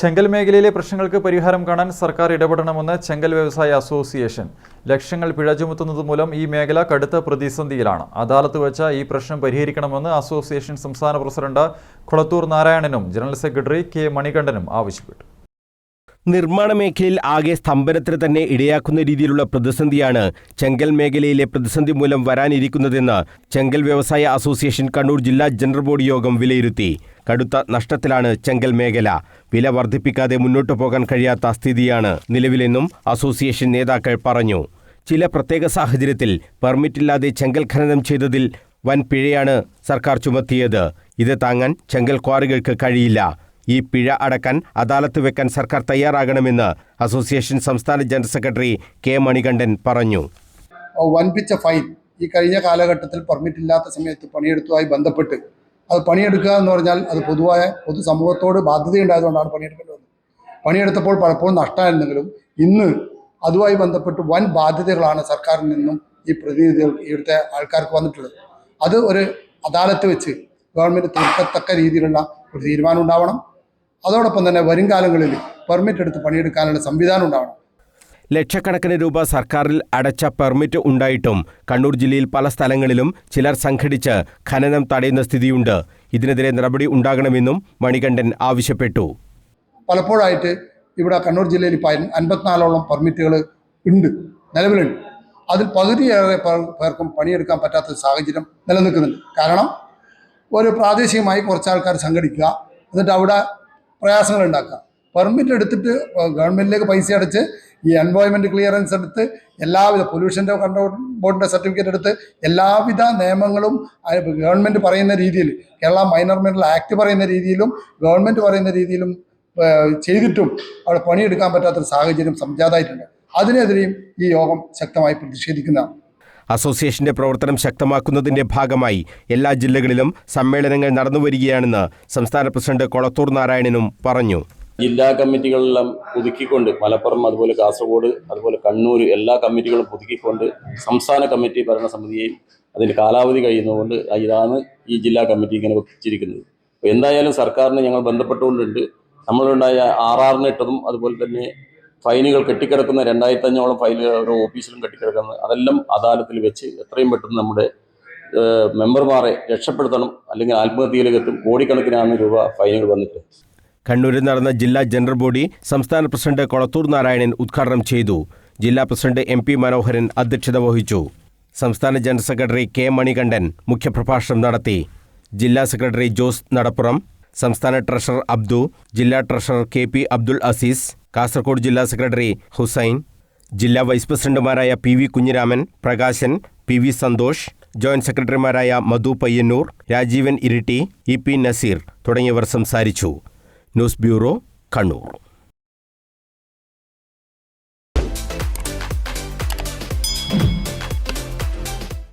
ചെങ്കൽ മേഖലയിലെ പ്രശ്നങ്ങൾക്ക് പരിഹാരം കാണാൻ സർക്കാർ ഇടപെടണമെന്ന് ചെങ്കൽ വ്യവസായ അസോസിയേഷൻ. ലക്ഷ്യങ്ങൾ പിഴ ചുമത്തുന്നത് മൂലം ഈ മേഖല കടുത്ത പ്രതിസന്ധിയിലാണ്. അദാലത്ത് വെച്ച ഈ പ്രശ്നം പരിഹരിക്കണമെന്ന് അസോസിയേഷൻ സംസ്ഥാന പ്രസിഡന്റ് കുളത്തൂർ നാരായണനും ജനറൽ സെക്രട്ടറി കെ മണികണ്ഠനും ആവശ്യപ്പെട്ടു. നിർമ്മാണ മേഖലയിൽ ആകെ സ്തംഭനത്തിന് തന്നെ ഇടയാക്കുന്ന രീതിയിലുള്ള പ്രതിസന്ധിയാണ് ചെങ്കൽ മേഖലയിലെ പ്രതിസന്ധി മൂലം വരാനിരിക്കുന്നതെന്ന് ചെങ്കൽ വ്യവസായ അസോസിയേഷൻ കണ്ണൂർ ജില്ലാ ജനറൽ ബോർഡ് യോഗം വിലയിരുത്തി. കടുത്ത നഷ്ടത്തിലാണ് ചെങ്കൽ മേഖല. വില വർദ്ധിപ്പിക്കാതെ മുന്നോട്ടു പോകാൻ കഴിയാത്ത സ്ഥിതിയാണ് നിലവിലെന്നും അസോസിയേഷൻ നേതാക്കൾ പറഞ്ഞു. ചില പ്രത്യേക സാഹചര്യത്തിൽ പെർമിറ്റില്ലാതെ ചെങ്കൽ ഖനനം ചെയ്തതിൽ വൻ പിഴയാണ് സർക്കാർ ചുമത്തിയത്. ഇത് താങ്ങാൻ ചെങ്കൽ ക്വാറികൾക്ക് കഴിയില്ല. ഈ പിഴ അടക്കാൻ അദാലത്ത് വെക്കാൻ സർക്കാർ തയ്യാറാകണമെന്ന് അസോസിയേഷൻ സംസ്ഥാന ജനറൽ സെക്രട്ടറി കെ മണികണ്ഠൻ പറഞ്ഞു. വൻപിച്ച ഫൈൻ ഈ കഴിഞ്ഞ കാലഘട്ടത്തിൽ പെർമിറ്റ് ഇല്ലാത്ത സമയത്ത് പണിയെടുത്തതുമായി ബന്ധപ്പെട്ട് അത് പണിയെടുക്കുക എന്ന് പറഞ്ഞാൽ അത് പൊതുവായ പൊതുസമൂഹത്തോട് ബാധ്യതയുണ്ടായതുകൊണ്ടാണ് പണിയെടുക്കേണ്ടത്. പണിയെടുത്തപ്പോൾ പലപ്പോഴും നഷ്ടമായിരുന്നെങ്കിലും ഇന്ന് അതുമായി ബന്ധപ്പെട്ട് വൻ ബാധ്യതകളാണ് സർക്കാരിൽ നിന്നും ഈ പ്രതിനിധികൾ ഇവിടുത്തെ ആൾക്കാർക്ക് വന്നിട്ടുള്ളത്. അത് ഒരു അദാലത്ത് വെച്ച് ഗവൺമെന്റ് തീർക്കത്തക്ക രീതിയിലുള്ള ഒരു തീരുമാനം ഉണ്ടാവണം. അതോടൊപ്പം തന്നെ വരും കാലങ്ങളിൽ പെർമിറ്റ് എടുത്ത് പണിയെടുക്കാനുള്ള സംവിധാനം ഉണ്ടാവണം. ലക്ഷക്കണക്കിന് രൂപ സർക്കാരിൽ അടച്ച പെർമിറ്റ് ഉണ്ടായിട്ടും കണ്ണൂർ ജില്ലയിൽ പല സ്ഥലങ്ങളിലും ചിലർ സംഘടിച്ച് ഖനനം തടയുന്ന സ്ഥിതിയുണ്ട്. ഇതിനെതിരെ നടപടി ഉണ്ടാകണമെന്നും മണികണ്ഠൻ ആവശ്യപ്പെട്ടു. പലപ്പോഴായിട്ട് ഇവിടെ കണ്ണൂർ ജില്ലയിൽ ഇപ്പം അൻപത്തിനാലോളം പെർമിറ്റുകൾ ഉണ്ട്. നിലവിലുണ്ട്. അതിൽ പകുതിയേറെ പേർക്കും പണിയെടുക്കാൻ പറ്റാത്ത സാഹചര്യം നിലനിൽക്കുന്നുണ്ട്. കാരണം ഒരു പ്രാദേശികമായി കുറച്ച് ആൾക്കാർ സംഘടിക്കുക എന്നിട്ട് അവിടെ പ്രയാസങ്ങൾ ഉണ്ടാക്കുക പെർമിറ്റ് എടുത്തിട്ട് ഗവൺമെന്റിലേക്ക് പൈസ അടച്ച് ഈ എൻവയോൺമെന്റ് ക്ലിയറൻസ് എടുത്ത് എല്ലാവിധ പൊല്യൂഷന്റെ കൺട്രോൾ ബോർഡിന്റെ സർട്ടിഫിക്കറ്റ് എടുത്ത് എല്ലാവിധ നിയമങ്ങളും ഗവൺമെന്റ് പറയുന്ന രീതിയിൽ കേരള മൈനർ മിനറൽ ആക്ട് പറയുന്ന രീതിയിലും ഗവൺമെന്റ് പറയുന്ന രീതിയിലും ചെയ്തിട്ടും അവിടെ പണിയെടുക്കാൻ പറ്റാത്തൊരു സാഹചര്യം സംജാതായിട്ടുണ്ട് അതിനെതിരെയും ഈ യോഗം ശക്തമായി പ്രതിഷേധിക്കുന്നതാണ്. അസോസിയേഷന്റെ പ്രവർത്തനം ശക്തമാക്കുന്നതിന്റെ ഭാഗമായി എല്ലാ ജില്ലകളിലും സമ്മേളനങ്ങൾ നടന്നുവരികയാണെന്ന് സംസ്ഥാന പ്രസിഡന്റ് കൊളത്തൂർ നാരായണനും പറഞ്ഞു. ജില്ലാ കമ്മിറ്റികളെല്ലാം പുതുക്കിക്കൊണ്ട് മലപ്പുറം അതുപോലെ കാസർഗോഡ് അതുപോലെ കണ്ണൂർ എല്ലാ കമ്മിറ്റികളും പുതുക്കിക്കൊണ്ട് സംസ്ഥാന കമ്മിറ്റി ഭരണസമിതിയെയും അതിന്റെ കാലാവധി കഴിയുന്നതുകൊണ്ട് ഇതാണ് ഈ ജില്ലാ കമ്മിറ്റി ഇങ്ങനെ വെച്ചിരിക്കുന്നത്. എന്തായാലും സർക്കാരിനെ ഞങ്ങൾ ബന്ധപ്പെട്ടുകൊണ്ടുണ്ട്. നമ്മളുണ്ടായ ആർ ആറിന് ഇട്ടതും അതുപോലെ തന്നെ ഫൈനുകൾ കെട്ടിക്കിടക്കുന്ന രണ്ടായിരത്തി അഞ്ഞോളം ഫയലുകൾ ഓരോ ഓഫീസിലും കെട്ടിക്കിടക്കുന്നത് അതെല്ലാം അദാലത്തിൽ വെച്ച് എത്രയും പെട്ടെന്ന് നമ്മുടെ മെമ്പർമാരെ രക്ഷപ്പെടുത്തണം അല്ലെങ്കിൽ ആത്മഹത്യയിലേക്ക് എത്തും കോടിക്കണക്കിനാണ് രൂപ ഫൈനുകൾ വന്നിട്ട്. കണ്ണൂരിൽ നടന്ന ജില്ലാ ജനറൽ ബോഡി സംസ്ഥാന പ്രസിഡന്റ് കൊളത്തൂർ നാരായണൻ ഉദ്ഘാടനം ചെയ്തു. ജില്ലാ പ്രസിഡന്റ് എം പി മനോഹരൻ അധ്യക്ഷത വഹിച്ചു. സംസ്ഥാന ജനറൽ സെക്രട്ടറി കെ മണികണ്ഠൻ മുഖ്യപ്രഭാഷണം നടത്തി. ജില്ലാ സെക്രട്ടറി ജോസ് നടപ്പുറം സംസ്ഥാന ട്രഷറർ അബ്ദു ജില്ലാ treasurer K P Abdul Azeez Kasaragod ജില്ലാ സെക്രട്ടറി ഹുസൈൻ ജില്ലാ വൈസ് പ്രസിഡന്റുമാരായ P V Kunhiraman Prakashan P V Santhosh joint സെക്രട്ടറിമാരായ മധു പയ്യന്നൂർ രാജീവൻ ഇരിട്ടി ഇ പി നസീർ തുടങ്ങിയവർ സംസാരിച്ചു. News bureau Kannur.